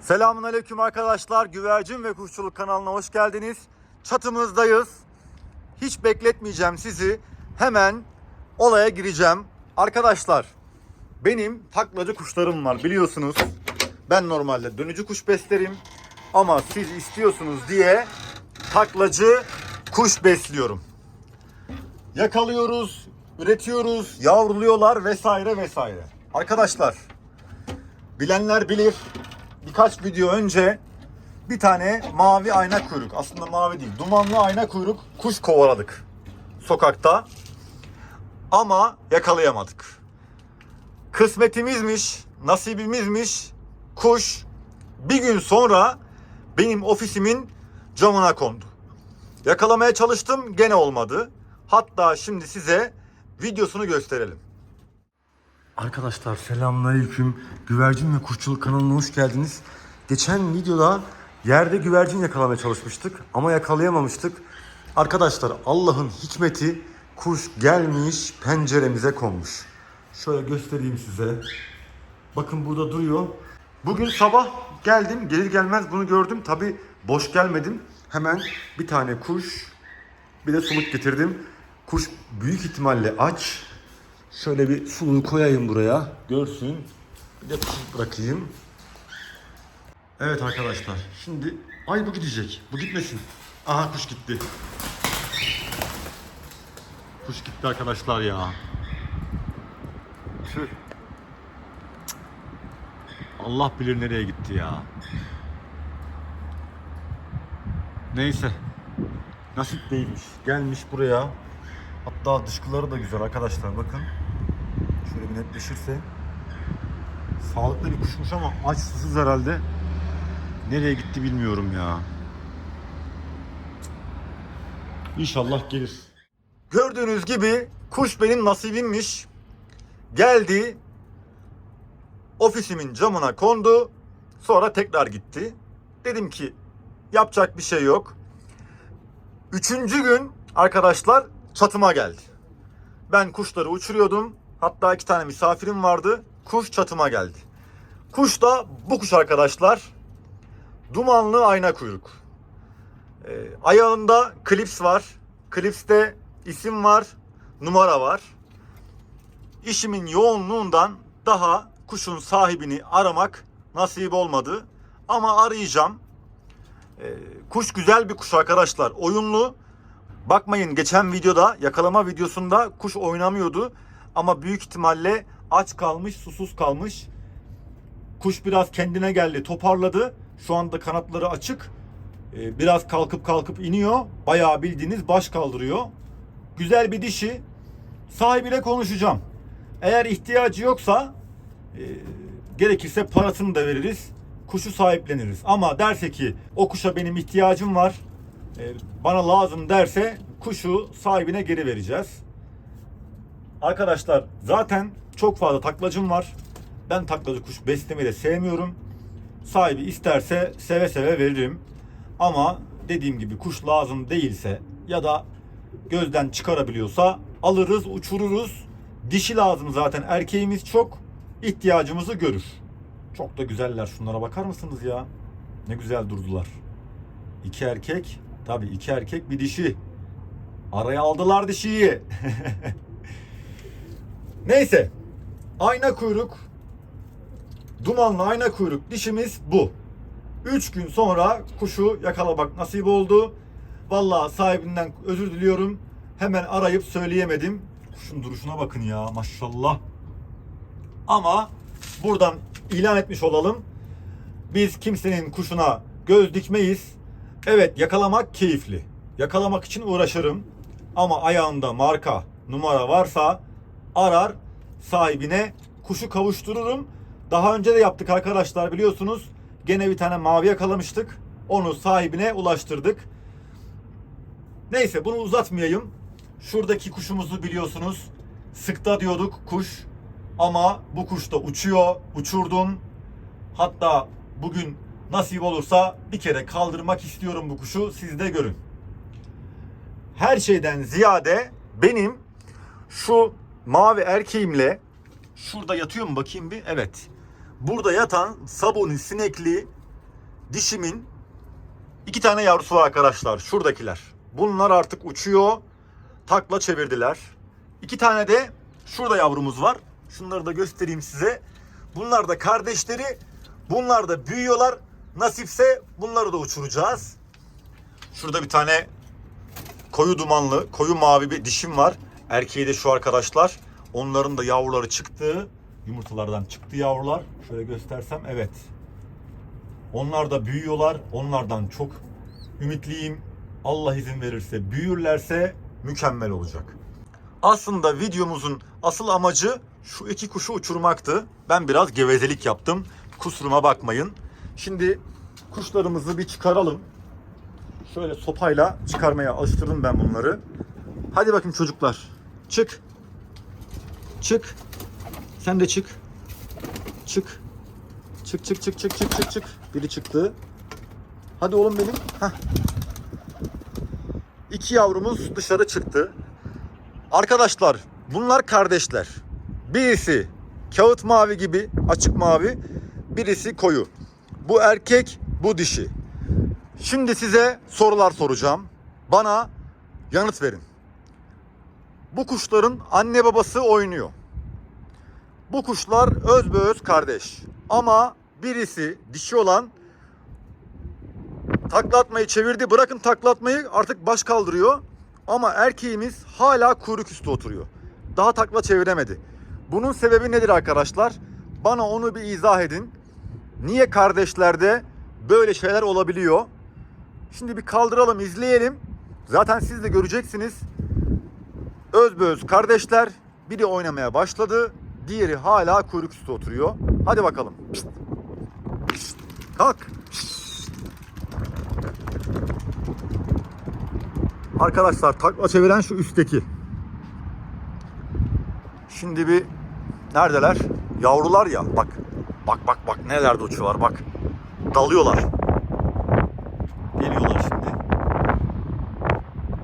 Selamun Aleyküm arkadaşlar. Güvercin ve Kuşçuluk kanalına hoş geldiniz. Çatımızdayız. Hiç bekletmeyeceğim sizi. Hemen olaya gireceğim. Arkadaşlar benim taklacı kuşlarım var biliyorsunuz. Ben normalde dönücü kuş beslerim. Ama siz istiyorsunuz diye taklacı kuş besliyorum. Yakalıyoruz, üretiyoruz, yavruluyorlar vesaire vesaire. Arkadaşlar bilenler bilir birkaç video önce bir tane mavi ayna kuyruk aslında mavi değil dumanlı ayna kuyruk kuş kovaladık sokakta ama yakalayamadık. Kısmetimizmiş, nasibimizmiş kuş bir gün sonra benim ofisimin camına kondu. Yakalamaya çalıştım gene olmadı. Hatta şimdi size videosunu gösterelim. Arkadaşlar selamünaleyküm. Güvercin ve Kuşçuluk kanalına hoş geldiniz. Geçen videoda yerde güvercin yakalamaya çalışmıştık ama yakalayamamıştık. Arkadaşlar Allah'ın hikmeti kuş gelmiş penceremize konmuş. Şöyle göstereyim size. Bakın burada duruyor. Bugün sabah geldim gelir gelmez bunu gördüm. Tabi boş gelmedim. Hemen bir tane kuş bir de suluk getirdim. Kuş büyük ihtimalle aç. Şöyle bir suluğu koyayım buraya. Görsün. Bir de kuş bırakayım. Evet arkadaşlar. Şimdi ay bu gidecek. Bu gitmesin. Aha kuş gitti. Kuş gitti arkadaşlar ya. Tüh. Allah bilir nereye gitti ya. Neyse. Nasip değilmiş. Gelmiş buraya. Hatta dışkıları da güzel arkadaşlar bakın. Şöyle bir netleşirse. Sağlıklı bir kuşmuş ama aç susuz herhalde. Nereye gitti bilmiyorum ya. İnşallah gelir. Gördüğünüz gibi kuş benim nasibimmiş. Geldi. Ofisimin camına kondu. Sonra tekrar gitti. Dedim ki yapacak bir şey yok. Üçüncü gün arkadaşlar çatıma geldi. Ben kuşları uçuruyordum. Hatta iki tane misafirim vardı. Kuş çatıma geldi. Kuş da bu kuş arkadaşlar. Dumanlı ayna kuyruk. Ee, ayağında klips var. Klipste isim var, numara var. İşimin yoğunluğundan daha kuşun sahibini aramak nasip olmadı. Ama arayacağım. Ee, kuş güzel bir kuş arkadaşlar. Oyunlu. Bakmayın geçen videoda yakalama videosunda kuş oynamıyordu. Ama büyük ihtimalle aç kalmış, susuz kalmış. Kuş biraz kendine geldi, toparladı. Şu anda kanatları açık. Ee, biraz kalkıp kalkıp iniyor. Bayağı bildiğiniz baş kaldırıyor. Güzel bir dişi. Sahibiyle konuşacağım. Eğer ihtiyacı yoksa e, gerekirse parasını da veririz. Kuşu sahipleniriz. Ama derse ki o kuşa benim ihtiyacım var. e, bana lazım derse kuşu sahibine geri vereceğiz. Arkadaşlar zaten çok fazla taklacım var. Ben taklacı kuş beslemeyi de sevmiyorum. Sahibi isterse seve seve veririm. Ama dediğim gibi kuş lazım değilse ya da gözden çıkarabiliyorsa alırız, uçururuz. Dişi lazım zaten. Erkeğimiz çok ihtiyacımızı görür. Çok da güzeller. Şunlara bakar mısınız ya? Ne güzel durdular. İki erkek. Tabii iki erkek bir dişi. Araya aldılar dişiyi. Neyse. Ayna kuyruk. Dumanlı ayna kuyruk dişimiz bu. 3 gün sonra kuşu yakalamak nasip oldu. Vallahi sahibinden özür diliyorum. Hemen arayıp söyleyemedim. Kuşun duruşuna bakın ya maşallah. Ama buradan ilan etmiş olalım. Biz kimsenin kuşuna göz dikmeyiz. Evet yakalamak keyifli. Yakalamak için uğraşırım. Ama ayağında marka, numara varsa arar sahibine kuşu kavuştururum. Daha önce de yaptık arkadaşlar biliyorsunuz. Gene bir tane mavi yakalamıştık. Onu sahibine ulaştırdık. Neyse bunu uzatmayayım. Şuradaki kuşumuzu biliyorsunuz. Sıkta diyorduk kuş. Ama bu kuş da uçuyor. Uçurdum. Hatta bugün nasip olursa bir kere kaldırmak istiyorum bu kuşu. Siz de görün. Her şeyden ziyade benim şu mavi erkeğimle şurada yatıyor mu bakayım bir? Evet. Burada yatan sabuni sinekli dişimin iki tane yavrusu var arkadaşlar. Şuradakiler. Bunlar artık uçuyor. Takla çevirdiler. İki tane de şurada yavrumuz var. Şunları da göstereyim size. Bunlar da kardeşleri. Bunlar da büyüyorlar. Nasipse bunları da uçuracağız. Şurada bir tane koyu dumanlı, koyu mavi bir dişim var. Erkeği de şu arkadaşlar. Onların da yavruları çıktı. Yumurtalardan çıktı yavrular. Şöyle göstersem evet. Onlar da büyüyorlar. Onlardan çok ümitliyim. Allah izin verirse, büyürlerse mükemmel olacak. Aslında videomuzun asıl amacı şu iki kuşu uçurmaktı. Ben biraz gevezelik yaptım. Kusuruma bakmayın. Şimdi kuşlarımızı bir çıkaralım. Şöyle sopayla çıkarmaya alıştırdım ben bunları. Hadi bakayım çocuklar. Çık. Çık. Sen de çık. Çık. Çık çık çık çık çık çık çık. Biri çıktı. Hadi oğlum benim. Heh. İki yavrumuz dışarı çıktı. Arkadaşlar bunlar kardeşler. Birisi kağıt mavi gibi açık mavi. Birisi koyu. Bu erkek bu dişi. Şimdi size sorular soracağım. Bana yanıt verin. Bu kuşların anne babası oynuyor. Bu kuşlar öz be öz kardeş. Ama birisi dişi olan taklatmayı çevirdi. Bırakın taklatmayı artık baş kaldırıyor. Ama erkeğimiz hala kuyruk üstü oturuyor. Daha takla çeviremedi. Bunun sebebi nedir arkadaşlar? Bana onu bir izah edin. Niye kardeşlerde böyle şeyler olabiliyor? Şimdi bir kaldıralım izleyelim. Zaten siz de göreceksiniz. Özbeöz kardeşler. Biri oynamaya başladı. Diğeri hala kuyruk üstü oturuyor. Hadi bakalım. Pişt. Pişt. Kalk. Pişt. Arkadaşlar takla çeviren şu üstteki. Şimdi bir neredeler? Yavrular ya bak. Bak bak bak nelerde uçuyorlar bak. Dalıyorlar. Geliyorlar şimdi.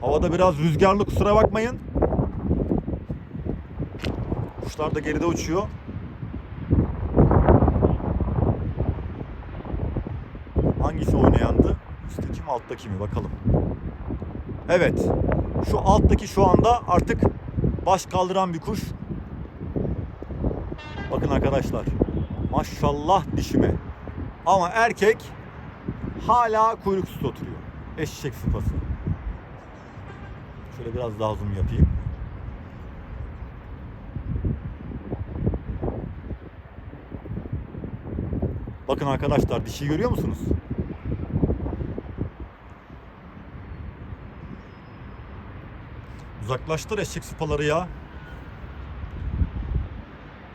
Havada biraz rüzgarlı kusura bakmayın. Kuşlar da geride uçuyor. Hangisi oynayandı? Üstteki mi alttaki mi bakalım. Evet. Şu alttaki şu anda artık baş kaldıran bir kuş. Bakın arkadaşlar. Maşallah dişime. Ama erkek hala kuyruk üstü oturuyor. Eşek sıpası. Şöyle biraz daha zoom yapayım. Bakın arkadaşlar dişi görüyor musunuz? Uzaklaştır eşek sıpaları ya.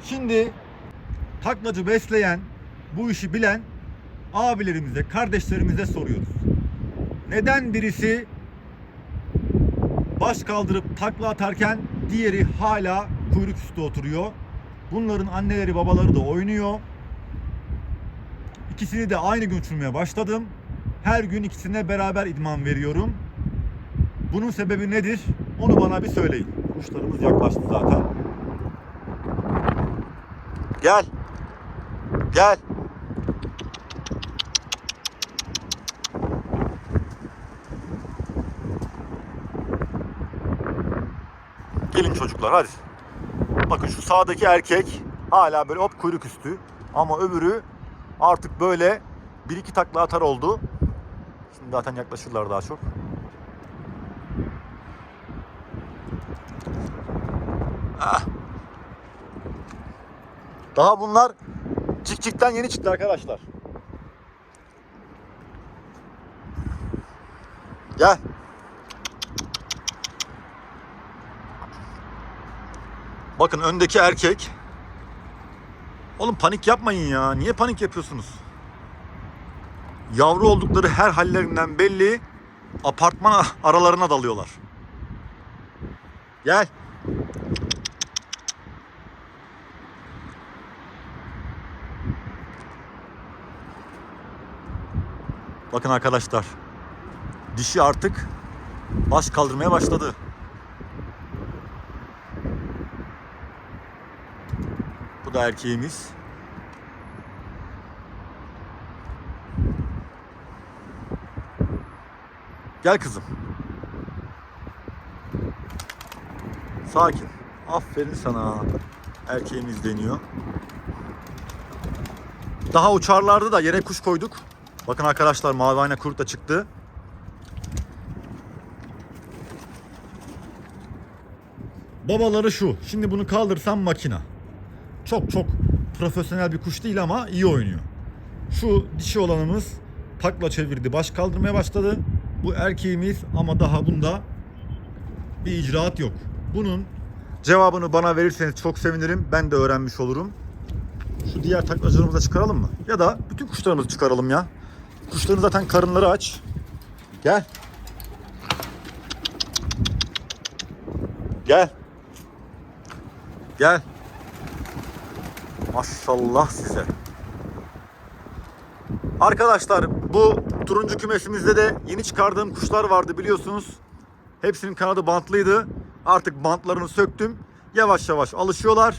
Şimdi taklacı besleyen, bu işi bilen abilerimize, kardeşlerimize soruyoruz. Neden birisi baş kaldırıp takla atarken diğeri hala kuyruk üstü oturuyor? Bunların anneleri babaları da oynuyor. İkisini de aynı gün uçurmaya başladım. Her gün ikisine beraber idman veriyorum. Bunun sebebi nedir? Onu bana bir söyleyin. Kuşlarımız yaklaştı zaten. Gel. Gel. Gelin çocuklar hadi. Bakın şu sağdaki erkek hala böyle hop kuyruk üstü. Ama öbürü artık böyle bir iki takla atar oldu. Şimdi zaten yaklaşırlar daha çok. Ah. Daha bunlar cikcikten yeni çıktı arkadaşlar. Gel. Bakın öndeki erkek. Oğlum panik yapmayın ya. Niye panik yapıyorsunuz? Yavru oldukları her hallerinden belli. Apartman aralarına dalıyorlar. Gel. Bakın arkadaşlar. Dişi artık baş kaldırmaya başladı. Bu da erkeğimiz. Gel kızım. Sakin. Aferin sana. Erkeğimiz deniyor. Daha uçarlardı da yere kuş koyduk. Bakın arkadaşlar mavi ayna kurt da çıktı. Babaları şu. Şimdi bunu kaldırsam makina. Çok çok profesyonel bir kuş değil ama iyi oynuyor. Şu dişi olanımız takla çevirdi. Baş kaldırmaya başladı. Bu erkeğimiz ama daha bunda bir icraat yok. Bunun cevabını bana verirseniz çok sevinirim. Ben de öğrenmiş olurum. Şu diğer taklacılarımızı da çıkaralım mı? Ya da bütün kuşlarımızı çıkaralım ya. Kuşların zaten karınları aç. Gel. Gel. Gel. Maşallah size. Arkadaşlar bu turuncu kümesimizde de yeni çıkardığım kuşlar vardı biliyorsunuz. Hepsinin kanadı bantlıydı. Artık bantlarını söktüm. Yavaş yavaş alışıyorlar.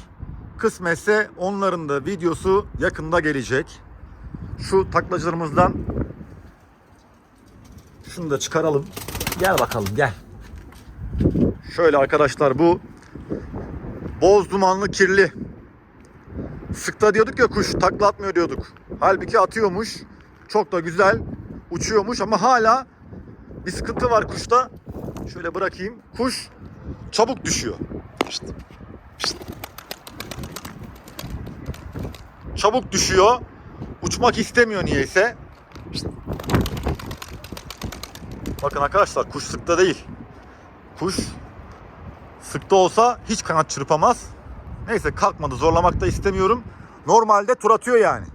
Kısmetse onların da videosu yakında gelecek. Şu taklacılarımızdan şunu da çıkaralım. Gel bakalım gel. Şöyle arkadaşlar bu boz dumanlı kirli. Sıkta diyorduk ya kuş takla atmıyor diyorduk. Halbuki atıyormuş. Çok da güzel uçuyormuş ama hala bir sıkıntı var kuşta. Şöyle bırakayım. Kuş çabuk düşüyor. Pişt, pişt. Çabuk düşüyor. Uçmak istemiyor niyeyse. Pişt. Bakın arkadaşlar kuş sıkta değil. Kuş sıkta olsa hiç kanat çırpamaz. Neyse kalkmadı zorlamak da istemiyorum. Normalde tur atıyor yani.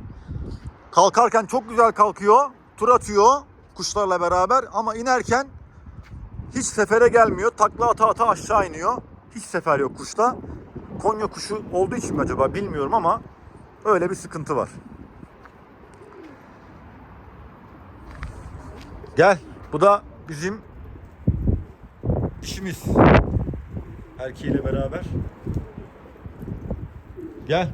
Kalkarken çok güzel kalkıyor. Tur atıyor kuşlarla beraber ama inerken hiç sefere gelmiyor. Takla ata ata aşağı iniyor. Hiç sefer yok kuşta. Konya kuşu olduğu için mi acaba bilmiyorum ama öyle bir sıkıntı var. Gel. Bu da bizim dişimiz. Erkeğiyle beraber. Gel.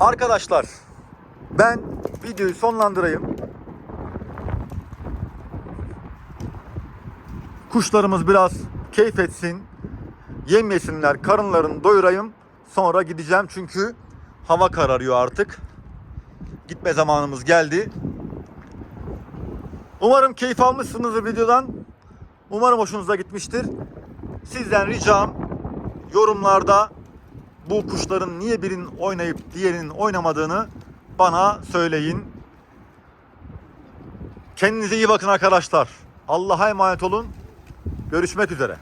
Arkadaşlar ben videoyu sonlandırayım. Kuşlarımız biraz keyif etsin. Yem yesinler, karınlarını doyurayım. Sonra gideceğim çünkü hava kararıyor artık. Gitme zamanımız geldi. Umarım keyif almışsınızdır videodan. Umarım hoşunuza gitmiştir. Sizden ricam yorumlarda bu kuşların niye birinin oynayıp diğerinin oynamadığını bana söyleyin. Kendinize iyi bakın arkadaşlar. Allah'a emanet olun. Görüşmek üzere.